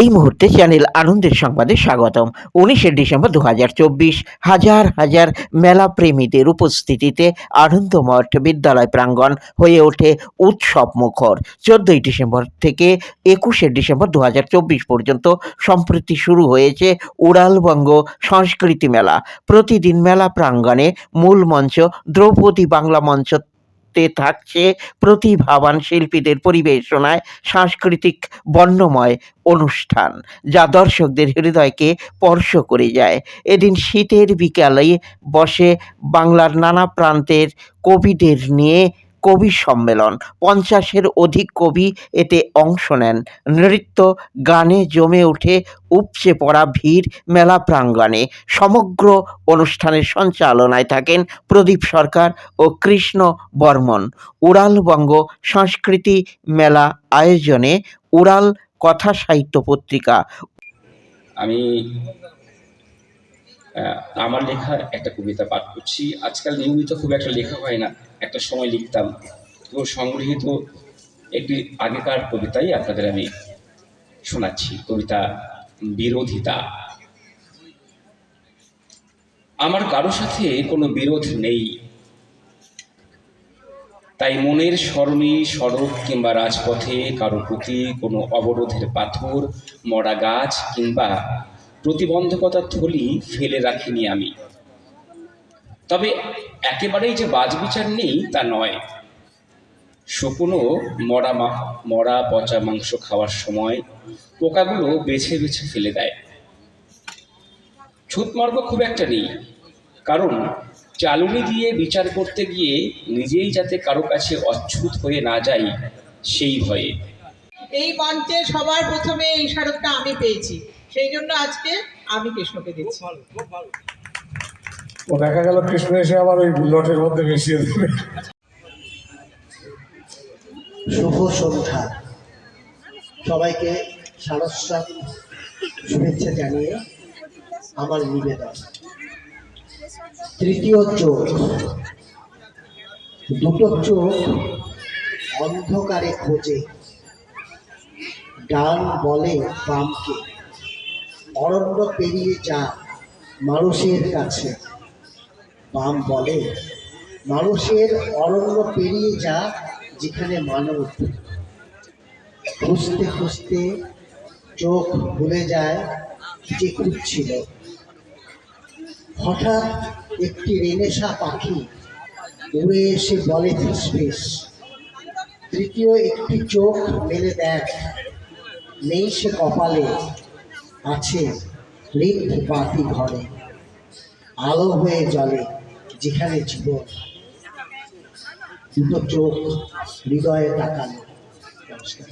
এই মুহূর্তে চ্যানেল আনন্দের সংবাদে স্বাগতম। উনিশে ডিসেম্বর দু হাজার হাজার মেলা প্রেমীদের উপস্থিতিতে আনন্দমঠ বিদ্যালয় প্রাঙ্গণ হয়ে ওঠে উৎসব মুখর। চোদ্দই ডিসেম্বর থেকে একুশে ডিসেম্বর দু হাজার চব্বিশ পর্যন্ত সম্প্রতি শুরু হয়েছে উড়ালবঙ্গ সংস্কৃতি মেলা। প্রতিদিন মেলা প্রাঙ্গণে মূল মঞ্চ দ্রৌপদী বাংলা মঞ্চ তে থাকছে প্রতিভাবান শিল্পীদের পরিবেশনায় সাংস্কৃতিক বর্ণময় অনুষ্ঠান, যা দর্শকদের হৃদয়কে স্পর্শ করে যায়। এদিন শীতের বিকালে বসে বাংলার নানা প্রান্তের কবিদের নিয়ে কবি সম্মেলন। পঞ্চাশের অধিক কবি এতে অংশ নেন। নৃত্য গানে জমে ওঠে, উপচে পড়া ভিড়, মেলা প্রাঙ্গণে। সমগ্র অনুষ্ঠানের সঞ্চালনায় থাকেন প্রদীপ সরকার ও কৃষ্ণ বর্মন। উড়ালবঙ্গ সংস্কৃতি মেলা আয়োজনে উড়াল কথা সাহিত্য পত্রিকা। আমি আমার লেখা একটা কবিতা পাঠ করছি। আজকাল নিয়মিত খুব একটা লেখা হয় না, একটা সময় লিখতাম। তো সংগৃহীত একটি আগেকার কবিতাই আপনাদের আমি শোনাচ্ছি, কবিতা বিরোধিতা। আমার কারও সাথে কোনো বিরোধ নেই। তাই মনের সরণি সড়ক কিংবা রাজপথে কারও প্রতি কোনো অবরোধের পাথর মরা গাছ কিংবা প্রতিবন্ধকতার থলি ফেলে রাখিনি আমি। তবে একেবারেই যে বাজবিচার নেই তা নয়। শকুনও মরা মরা পচা মাংস খাওয়ার সময় পোকাগুলো বেছে বেছে ফেলে দেয়। ছুতমর্গ খুব একটা নেই, কারণ চালুনি দিয়ে বিচার করতে গিয়ে নিজেই যাতে কারও কাছে অচ্ছুত হয়ে না যাই, সেই ভয়ে। এই মঞ্চে সবার প্রথমে এই স্মারকটা আমি পেয়েছি। সেই জন্য আজকে আমি কৃষ্ণকে দিচ্ছি। ও দেখা গেল কৃষ্ণ এসে আবার ওই লটের মধ্যে মিশিয়ে দেবে শুভ সন্ধ্যা। সবাইকে সারস্বত শুভেচ্ছা জানিয়ে আমার নিবেদন। তৃতীয় চোখ। দুটো চোখ অন্ধকারে খোঁজে। ডান বলে বামকে। অরণ্য পেরিয়ে যা মানুষের কাছে। বাম বলে, মানুষের অরণ্য পেরিয়ে যা যেখানে মানব। খুঁজতে খুঁজতে চোখ ভুলে যায় যে খুঁজছিল হঠাৎ একটি রেনেসা পাখি উড়ে এসে বলে ফিসফিস তৃতীয় একটি চোখ মেলে দেখ, নেই সে কপালে। আছে রিক্ত বাতি ঘরে আলো হয়ে জলে যেখানে জীবন। দুটো চোখ হৃদয়ে তাকালো। নমস্কার।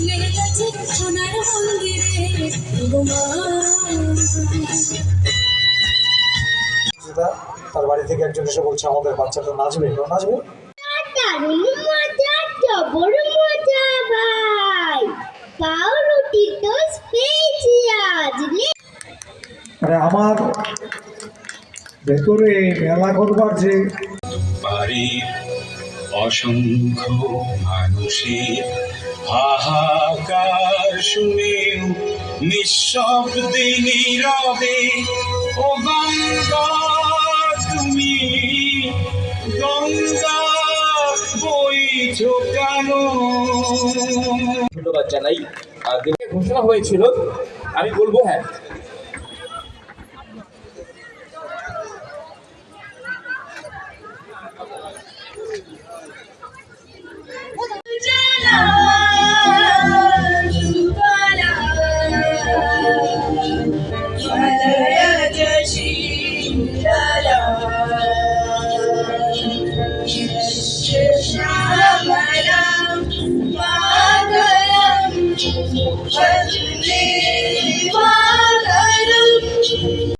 খুলে গেছে সোনার মন্দিরে তার বাড়ি থেকে একজন এসে বলছে আমাদের বাচ্চাটা নাচবে কেউ নাচবে? দারুণ মজা জবর মজা ভাই। পাউরুটি তো পেয়েছি আজ আরে আমার ভেতরে মেলা করবার যে বাড়ির অসংখ্য মানুষের হাহাকার শুনেও, নিঃশব্দে নীরবে ও গঙ্গা, তুমি গঙ্গা বইছ কেন ধন্যবাদ জানাই। ঘোষণা হয়েছিল, আমি বলব হ্যাঁ يا هلا يا لا لا.